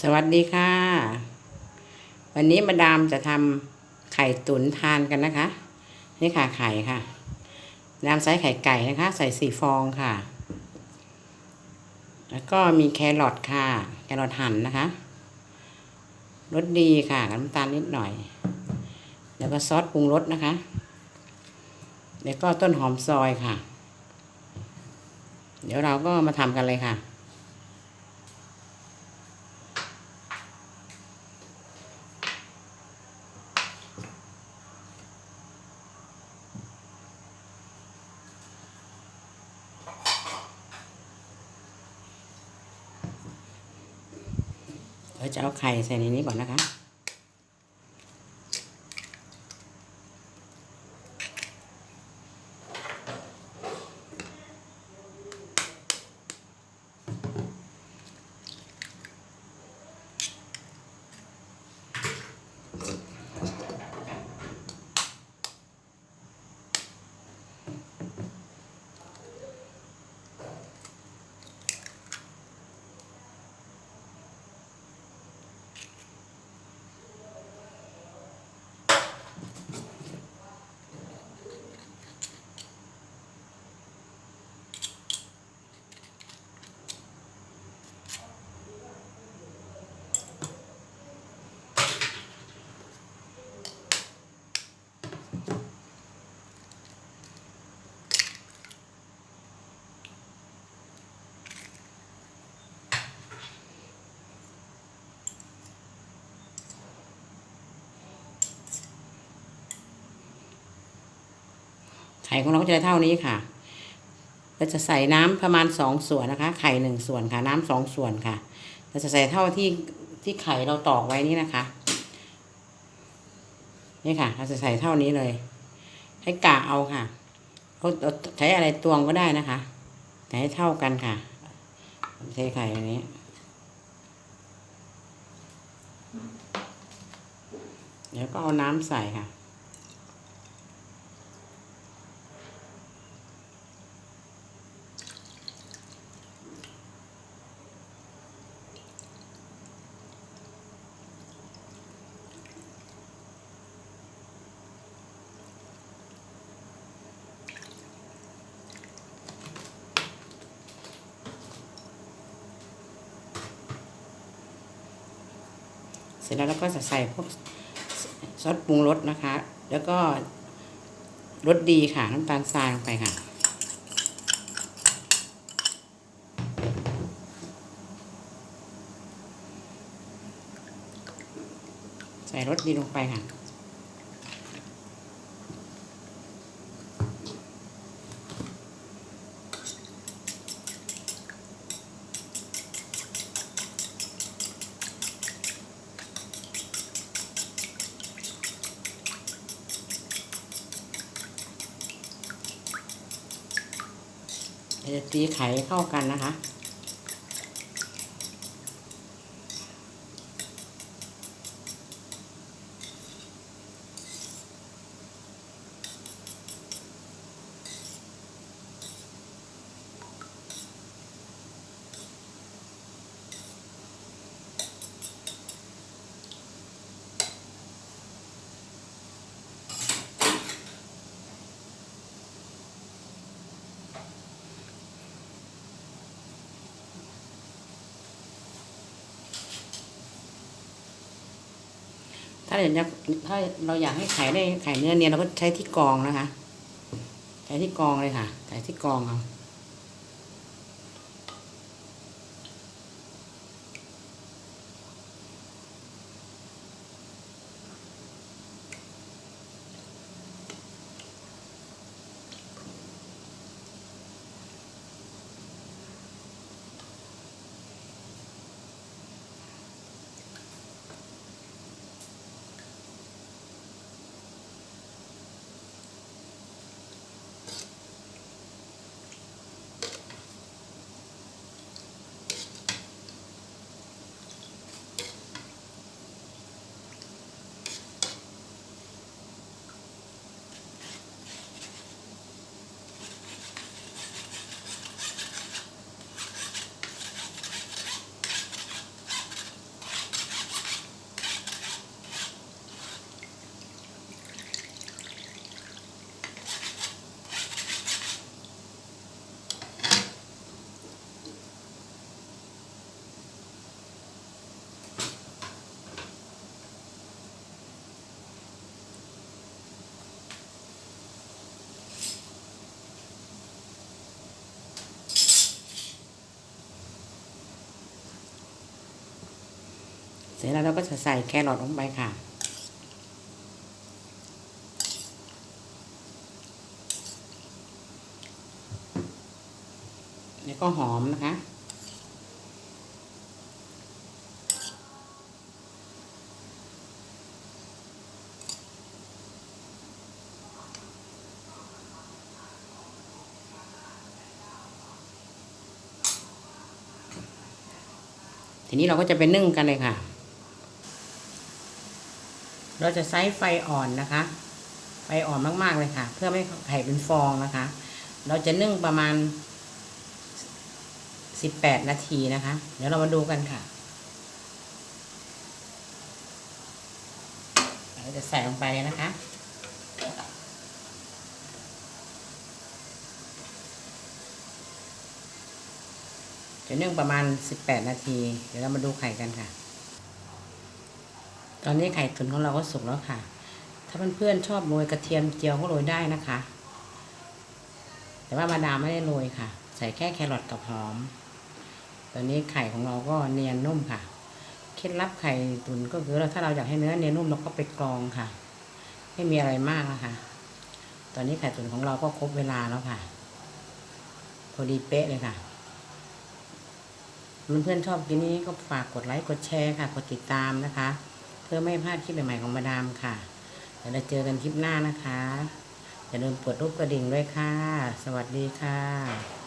สวัสดีค่ะ วันนี้มาดามจะทำไข่ตุ๋นทานกันนะคะ นี่ค่ะไข่ค่ะดามใส่ไข่ไก่นะคะ ใส่สี่ฟองค่ะ แล้วก็มีแครอทค่ะ แครอทหั่นนะคะรสดีค่ะน้ำตาลนิดหน่อย แล้วก็ซอสปรุงรสนะคะ แล้วก็ต้นหอมซอยค่ะ เดี๋ยวเราก็มาทำกันเลยค่ะ เราจะเอาไข่ใส่ในนี้ก่อนนะคะ ข่ของเราก็จะได้เท่านี้ค่ะเราจะใส่น้ำประมาณสองส่วนนะคะ ไข่หนึ่งส่วนค่ะ น้ำสองส่วนค่ะ เราจะใส่เท่าที่ที่ไข่เราตอกไว้นี่นะคะ นี่ค่ะ เราจะใส่เท่านี้เลย ให้กะเอาค่ะเขาเอาใช้อะไรตวงก็ได้นะคะแต่ให้เท่ากันค่ะใช้ไข่อันนี้เดี๋ยวก็เอาน้ำใส่ค่ะ เสร็จแล้วเราก็จะใส่พวกซอสปรุงรสนะคะ แล้วก็รสดีค่ะน้ำตาลทรายลงไปค่ะ ใส่รสดีลงไปค่ะ จะตีไข่เข้ากันนะคะาเราอยากถ้าเราอยากให้ไข่ได้ไข่เนื้อเนียนเราก็ใช้ที่กองนะคะ ใช้ที่กองเลยค่ะ ใส่ที่กองเอา เสร็จแล้วเราก็จะใส่แครอทลงไปค่ะ แล้วก็หอมนะคะ ทีนี้เราก็จะไปนึ่งกันเลยค่ะ เราจะใช้ไฟอ่อนนะคะ ไฟอ่อนมากๆเลยค่ะ เพื่อไม่ให้ไข่เป็นฟองนะคะ เราจะนึ่งประมาณ18นาทีนะคะ เดี๋ยวเรามาดูกันค่ะ เราจะใส่ลงไปนะคะจะนึ่งประมาณ 18 นาที เดี๋ยวเรามาดูไข่กันค่ะ ตอนนี้ไข่ตุ๋นของเราก็สุกแล้วค่ะ ถ้าเพื่อนๆชอบโรยกระเทียมเจียวก็โรยได้นะคะ แต่ว่ามาดามไม่ได้โรยค่ะ ใส่แค่แครอทกับหอม ตอนนี้ไข่ของเราก็เนียนนุ่มค่ะ เคล็ดลับไข่ตุ๋นก็คือเราถ้าเราอยากให้เนื้อเนียนนุ่มเราก็ไปกรองค่ะ ไม่มีอะไรมากนะคะ ตอนนี้ไข่ตุ๋นของเราก็ครบเวลาแล้วค่ะ พอดีเป๊ะเลยค่ะเพื่อนๆชอบกินนี้ก็ฝากกดไลค์กดแชร์ค่ะ กดติดตามนะคะ พื่อไม่พลาดคลิปใหม่ๆของมาดามค่ะเดี๋ยวเราเจอกันคลิปหน้านะคะอย่าลืมกดรูปกระดิ่งด้วยค่ะ สวัสดีค่ะ